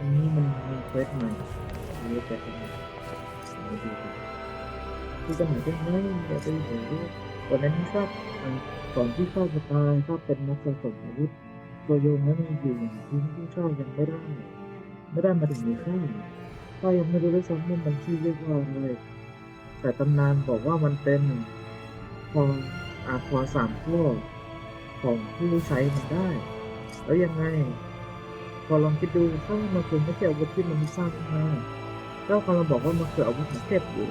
อันนี้มันมีเควสใหม่มีเควสใหม่มาดูกันที่จะหมายถึงไม่อย่าไปเห็นด้วยวันนั้นที่ทราบก่อนที่ข้าจะตายก็เป็นนักสะสมอาวุธตัวโยงนั้นยังอยู่อย่างที่ที่ชอบยังไม่ได้ ไม่ได้มาถึงในค่าข้ายังไม่รู้ด้วยซ้ำว่ามันชื่อเรียกว่าอะไรแต่ตำนานบอกว่ามันเป็นพออาพอสามข้อของผู้ใช้มันได้ แล้วยังไง อลองคิดดูถ้ามันคือไม่ใช่อาวุธที่มันสร้างขึ้นมาเจ้ากำลังบอกว่ามันคืออาวุธของเทพอยู่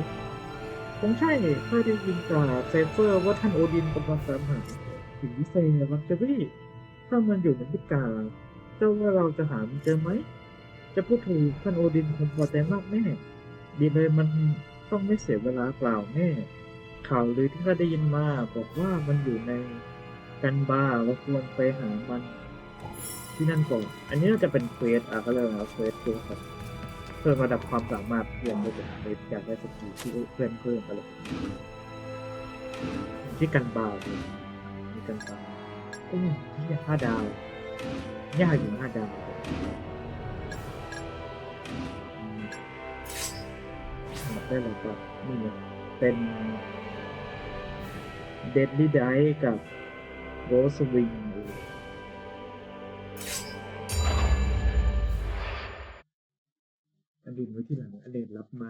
คงใช่ข้าได้ยินจากเซฟเฟอร์ว่าท่านโอดินกำลังตามหาถึงวิเศษวังจะรีถ้ามันอยู่ในพิกาเจ้าว่าเราจะหามันเจอไหม จะพูดถูกท่านโอดินคงพอใจมากแน่ดีเลยมันต้องไม่เสียเวลาเปล่าแน่ข่าวลือที่ข้าได้ยินมาบอกว่ามันอยู่ในกันบาร์เราควรไปหามัน ที่นั่นก่อนอันนี้น่าจะเป็นเควสอะก็เลยนะเควสเกี่ยวกับเพิ่มระดับความสามารถเพื่อนได้เป็นเควสอยากได้สกิลที่เพื่อนเพิ่มอะไรแบบนี้ที่กันบาร์เลยมีกันบาร์โอ้ยที่ห้าดาวยากอยู่ห้าดาวได้แล้วก็นี่เป็นเดดลี่ไดกับโรสวิง ดินไว้ที่หลังอันเดนรับมา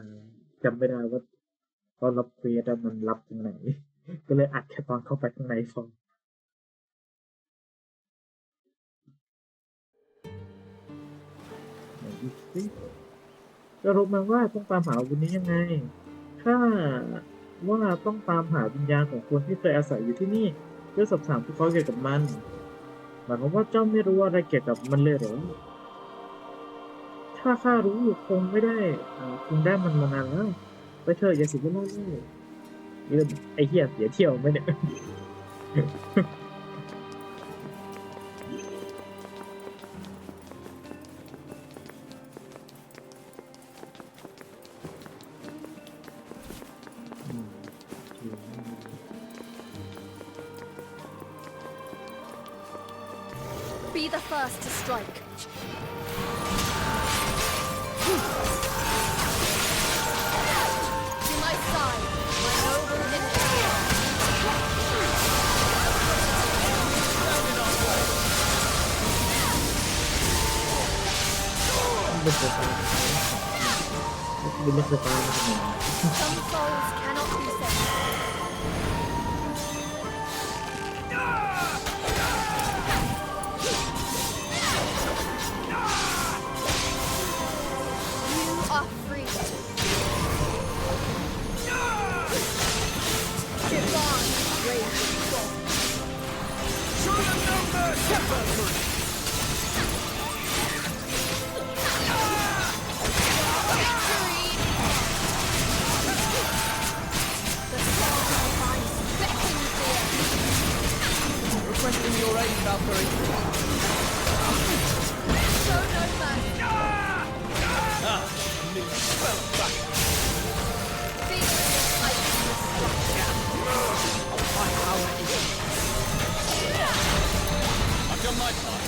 จำไม่ได้ว่าตอนรับเควสอะมันรับตรงไหน ก็เลยอัดแค่ตอนเข้าไปข้างในฟองไหนดูสิจะรู้มาว่าต้องตามหาอาวุธนี้ยังไง ถ้าว่าต้องตามหาวิญญาณของคนที่เคยอาศัยอยู่ที่นี่ เพื่อสอบถามพวกเขาเกี่ยวกับมัน หมายความว่าเจ้าไม่รู้อะไรเกี่ยวกับมันเลยเหรอ ถ้าข้ารู้คงไม่ได้คงได้มันมานานแล้วไปเถอะอย่าเสิเวลาเลยเรื่อไอ้เหี้ยเสียเที่ยวไหมเนี่ย muito preparado. Muito Aid, Valkyrie. Show no. Ah, new spell back. My. I've done my part.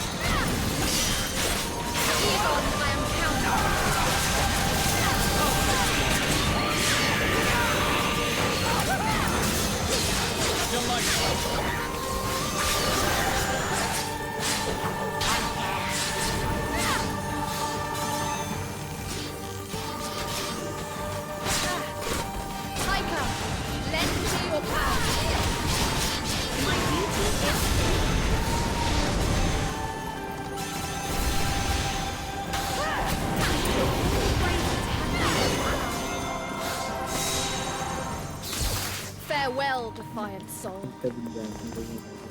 Farewell, defiant soul. จะวิญญาณที่ได้ยินอะไร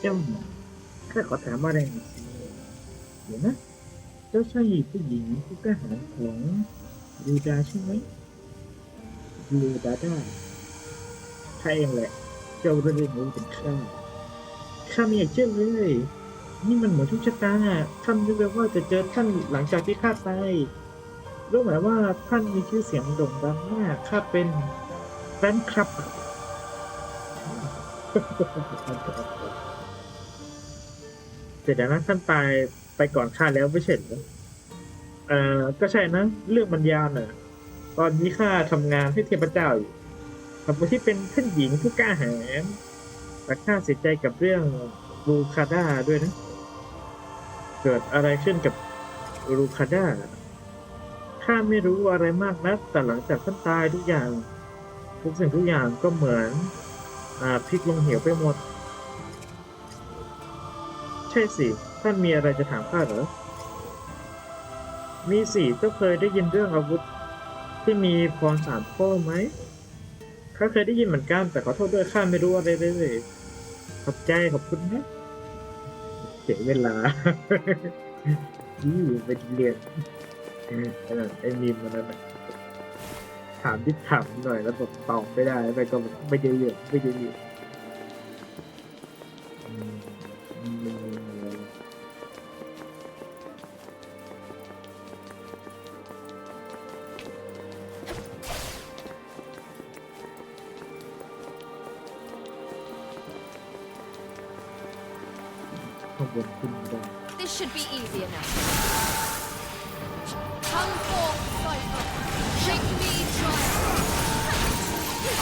เจ้าข้าขอถามอะไรหน่อยสิเดี๋ยวนะ เจ้าใช่ผู้หญิงผู้กล้าหาญของยูดาใช่ไหมยูดาได้าข้าเองแหละ เจ้าเรื่องนี้เป็นข้าข้าไม่อยากเชื่อเลย นี่มันเหมือนทุกชะตาท่านนึกไว้ว่าจะเจอท่านหลังจากที่ข้าตาย รู้ไหมว่าท่านมีชื่อเสียงโด่งดังมากข้าเป็นแฟนคลับเดี๋ยวนะท่านตายไปก่อนข้าแล้วไม่ใช่เหรอเอ่อก็ใช่นะ เรื่องมันยาวน่ะตอนนี้ข้าทำงานให้เทพเจ้าอยู่กับคนที่เป็นท่านหญิงผู้กล้าหาญแต่ข้าเสียใจกับเรื่องลูคาด้าด้วยนะ เกิดอะไรขึ้นกับลูคาด้า ข้าไม่รู้อะไรมากนะแต่หลังจากท่านตายทุกอย่าง ทุกสิ่งทุกอย่างก็เหมือนอพลิกลงเหวไปหมด ใช่สิ ท่านมีอะไรจะถามข้าเหรอ มีสิเจ้าเคยได้ยินเรื่องอาวุธที่มีพรสามข้อไหมข้าเคยได้ยินเหมือนกัน แต่ขอโทษด้วยข้าไม่รู้อะไรเลยขอบใจขอบคุณนะเสียเวลายี่ไปเรียน ขนาดไอ้มีมมันนั้นน่ะถามที่ถามหน่อยแล้วผมตอบไม่ได้ไปก็ไม่ได้เรื่องไม่เรื่องอืมอืมข้างบนขึ้นได้ This should be easy enough. Come forth, Cypher. Shake me, triumph.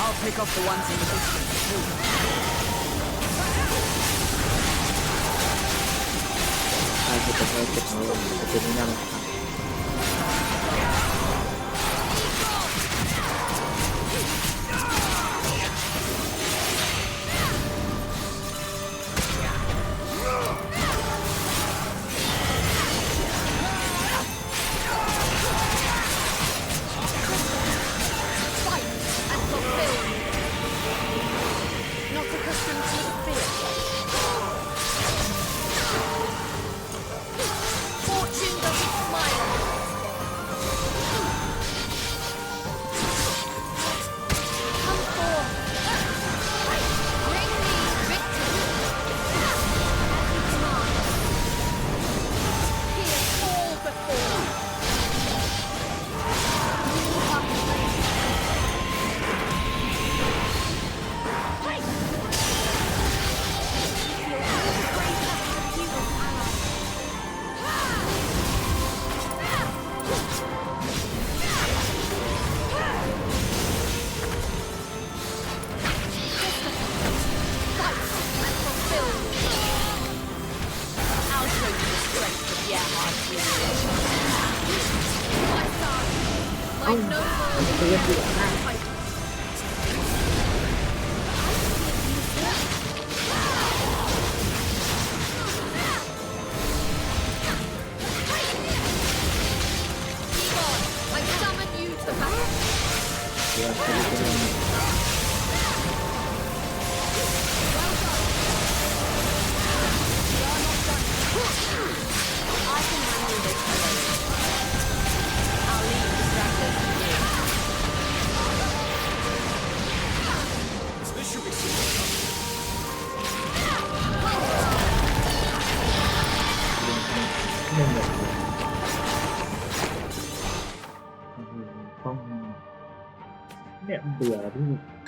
I'll pick off the ones in the distance too. ถ้าจะเป็นอ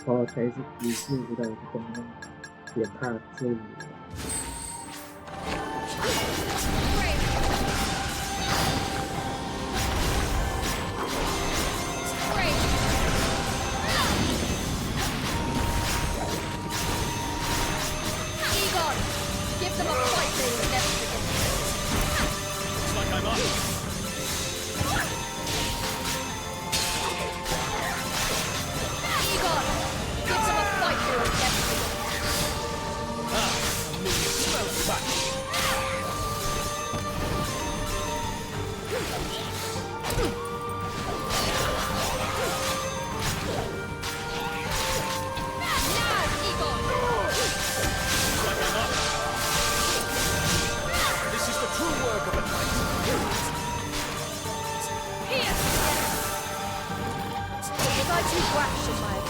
พอใช้สกิลชื่อเราที่ต้องเปลี่ยนภาพชื่อ In my?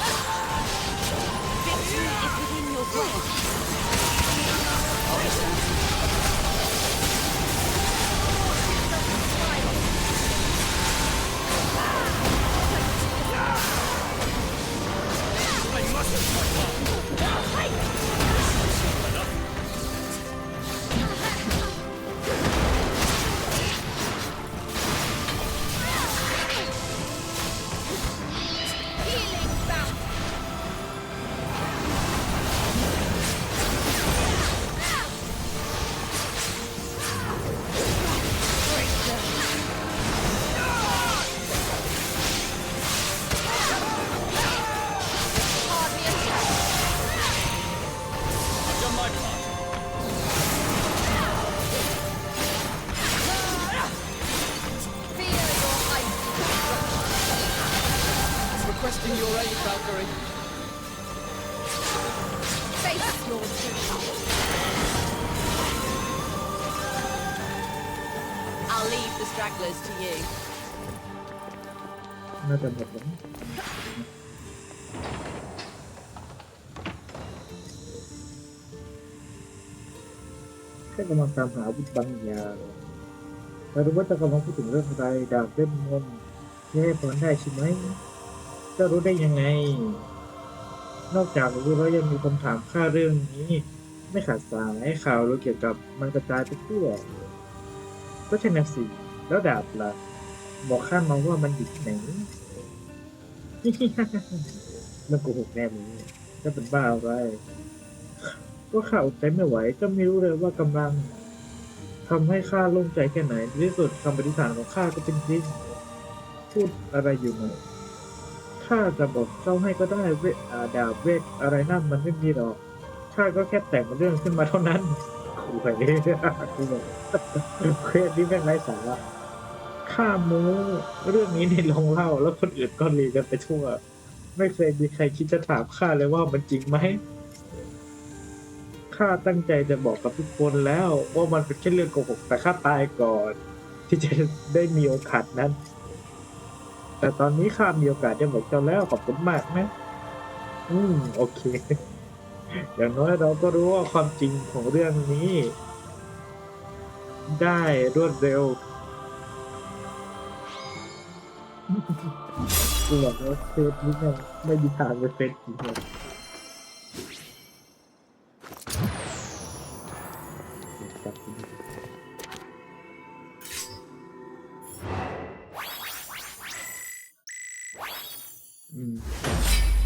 Victory is within your grasp. I'll leave the stragglers to you. น่าจะหมดแล้วแค่กำลังตามหาอาวุธบางอย่างแต่รู้ว่าจะกำลังพูดถึงเรื่องอะไรดาบเล่มมนต์ที่ให้พรได้ใช่ไหมจะรู้ได้ยังไง นอกจากรู้แล้วยังมีคนถามข้าเรื่องนี้ ไม่ขาดสายข่าวรู้เกี่ยวกับมันกระจายไปทั่ว ก็ใช่นะสิแล้วดาบล่ะ บอกข้ามาว่ามันอยู่ที่ไหน มันโกหกแน่มึงจะเป็นบ้าอะไร ก็ข้าอดใจไม่ไหวก็ไม่รู้เลยว่ากำลังทำให้ข้าโล่งใจแค่ไหนที่สุดคำปฏิฐานของข้าก็เป็นจริงพูดอะไรอยู่หน่ยข้าจะบอกเจ้าให้ก็ได้เวทอ่าดาบเวทอะไรนั่นมันไม่มีหรอกข้าก็แค่แต่งเรื่องขึ้นมาเท่านั้น กูไปเลยกูแบบเครียดนี่แม่งไร้สาระข้าม้เรื่องนี้ในโรงเล่าแล้วคนอื่นก็รีกันไปทั่ว ไม่เคยมีใครคิดจะถามข้าเลยว่ามันจริงไหมข้าตั้งใจจะบอกกับทุกคนแล้วว่ามันเป็นแค่เรื่องโกหกแต่ข้าตายก่อน ที่จะได้มีโอกาสนั้น แต่ตอนนี้ข้ามีโอกาสจะบอกเจ้าแล้วขอบคุณมากนะ อืม โอเค อย่างน้อยเราก็รู้ว่าความจริงของเรื่องนี้ ได้รวดเร็วกูบอกว่าเฟซนี้ไม่ไม่มีทางเป็นเฟซจริ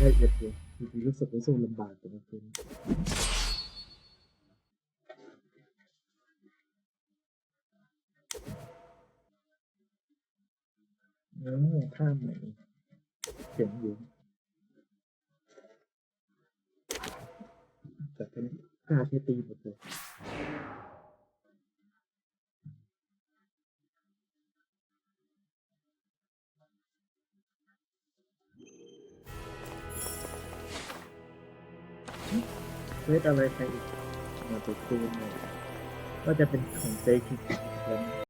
ได้เอียดเลยจริงๆรู้สึกว่าสู้ลำบากแต่มันเป็นเออท่ามไหนเสียงอยู่แต่เป็นกล้าที่ตีหมดเลย เวทอะไรใครอีกมาตัวคูณก็จะเป็นของเจคิด